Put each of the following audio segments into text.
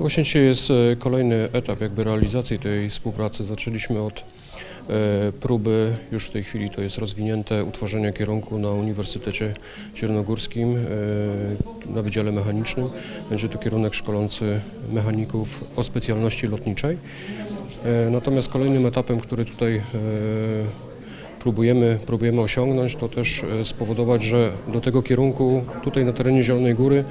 Właśnie dzisiaj jest e, kolejny etap jakby realizacji tej współpracy. Zaczęliśmy od e, próby, już w tej chwili to jest rozwinięte, utworzenia kierunku na Uniwersytecie Zielonogórskim e, na Wydziale Mechanicznym. Będzie to kierunek szkolący mechaników o specjalności lotniczej. Natomiast kolejnym etapem, który tutaj próbujemy, próbujemy osiągnąć, to też e, spowodować, że do tego kierunku tutaj na terenie Zielonej Góry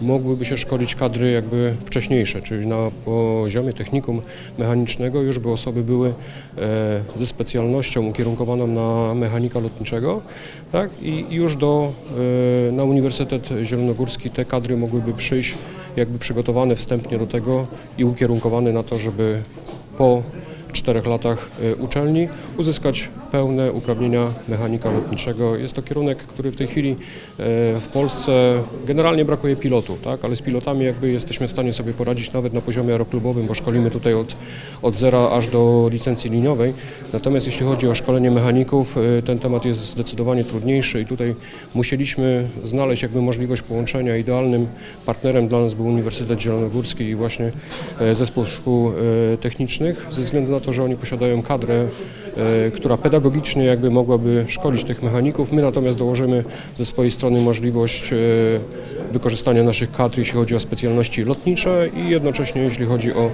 mogłyby się szkolić kadry jakby wcześniejsze, czyli na poziomie technikum mechanicznego już by osoby były e, ze specjalnością ukierunkowaną na mechanika lotniczego, tak? I już do, e, na Uniwersytet Zielonogórski te kadry mogłyby przyjść jakby przygotowane wstępnie do tego i ukierunkowane na to, żeby po czterech latach uczelni uzyskać pełne uprawnienia mechanika lotniczego. Jest to kierunek, który w tej chwili e, w Polsce generalnie brakuje pilotów, tak? ale z pilotami jakby jesteśmy w stanie sobie poradzić nawet na poziomie aeroklubowym, bo szkolimy tutaj od, od zera aż do licencji liniowej. Natomiast jeśli chodzi o szkolenie mechaników, e, ten temat jest zdecydowanie trudniejszy i tutaj musieliśmy znaleźć jakby możliwość połączenia. Idealnym partnerem dla nas był Uniwersytet Zielonogórski i właśnie e, zespół szkół technicznych, ze względu na to, że oni posiadają kadrę, która pedagogicznie jakby mogłaby szkolić tych mechaników. My natomiast dołożymy ze swojej strony możliwość e, wykorzystania naszych kadr, jeśli chodzi o specjalności lotnicze i jednocześnie jeśli chodzi o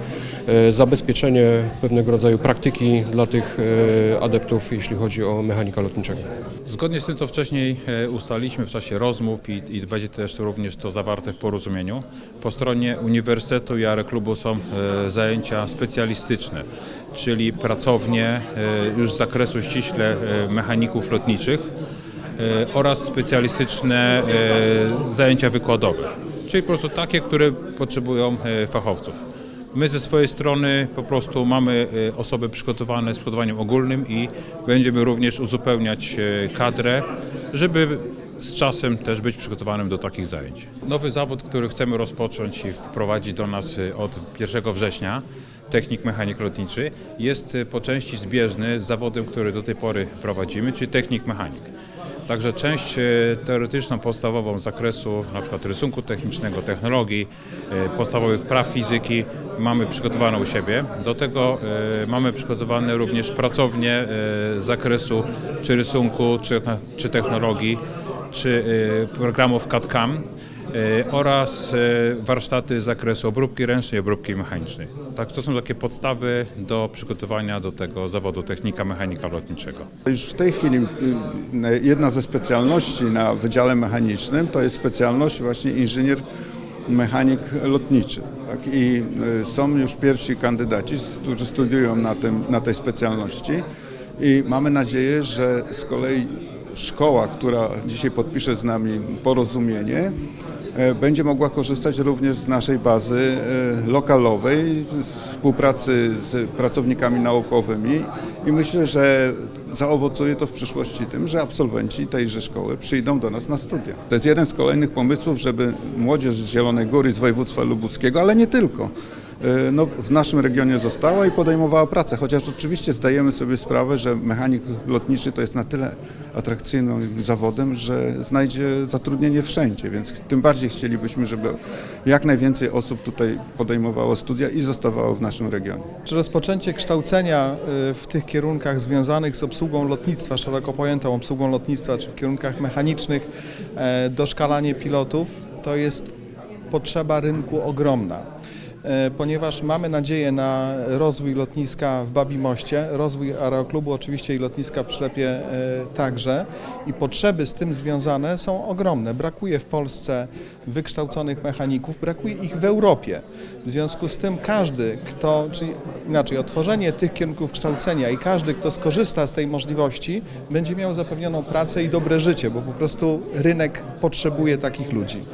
e, zabezpieczenie pewnego rodzaju praktyki dla tych e, adeptów, jeśli chodzi o mechanika lotniczego. Zgodnie z tym, co wcześniej e, ustaliliśmy w czasie rozmów i, i będzie też również to zawarte w porozumieniu, po stronie Uniwersytetu i Aeroklubu są zajęcia specjalistyczne, czyli pracownie już z zakresu ściśle mechaników lotniczych oraz specjalistyczne e, zajęcia wykładowe, czyli po prostu takie, które potrzebują e, fachowców. My ze swojej strony po prostu mamy e, osoby przygotowane z przygotowaniem ogólnym i będziemy również uzupełniać e, kadrę, żeby z czasem też być przygotowanym do takich zajęć. Nowy zawód, który chcemy rozpocząć i wprowadzić do nas e, od 1 września, technik mechanik lotniczy, jest e, po części zbieżny z zawodem, który do tej pory prowadzimy, czyli technik mechanik. Także część e, teoretyczną, podstawową z zakresu przykład rysunku technicznego, technologii, e, podstawowych praw fizyki mamy przygotowaną u siebie. Do tego e, mamy przygotowane również pracownie z zakresu czy rysunku, czy, czy technologii, czy programów CAD-CAM oraz e, warsztaty z zakresu obróbki ręcznej i obróbki mechanicznej. Tak, to są takie podstawy do przygotowania do tego zawodu technika mechanika lotniczego. Już w tej chwili y, jedna ze specjalności na Wydziale Mechanicznym to jest specjalność właśnie inżynier mechanik lotniczy. Tak? I y, są już pierwsi kandydaci, którzy studiują na, tym, na tej specjalności i mamy nadzieję, że z kolei szkoła, która dzisiaj podpisze z nami porozumienie, e, będzie mogła korzystać również z naszej bazy e, lokalowej, współpracy z pracownikami naukowymi i myślę, że zaowocuje to w przyszłości tym, że absolwenci tejże szkoły przyjdą do nas na studia. To jest jeden z kolejnych pomysłów, żeby młodzież z Zielonej Góry, z województwa lubuskiego, ale nie tylko, no, w naszym regionie została i podejmowała pracę, chociaż oczywiście zdajemy sobie sprawę, że mechanik lotniczy to jest na tyle atrakcyjnym zawodem, że znajdzie zatrudnienie wszędzie, więc tym bardziej chcielibyśmy, żeby jak najwięcej osób tutaj podejmowało studia i zostawało w naszym regionie. Czy rozpoczęcie kształcenia y, w tych kierunkach związanych z obsługą lotnictwa, szeroko pojętą obsługą lotnictwa, czy w kierunkach mechanicznych, e, doszkalanie pilotów, to jest potrzeba rynku ogromna. E, Ponieważ mamy nadzieję na rozwój lotniska w Babimoście, rozwój aeroklubu oczywiście i lotniska w Przylepie e, także i potrzeby z tym związane są ogromne. Brakuje w Polsce wykształconych mechaników, brakuje ich w Europie. W związku z tym każdy, kto, czyli inaczej, otworzenie tych kierunków kształcenia i każdy, kto skorzysta z tej możliwości, będzie miał zapewnioną pracę i dobre życie, bo po prostu rynek potrzebuje takich ludzi.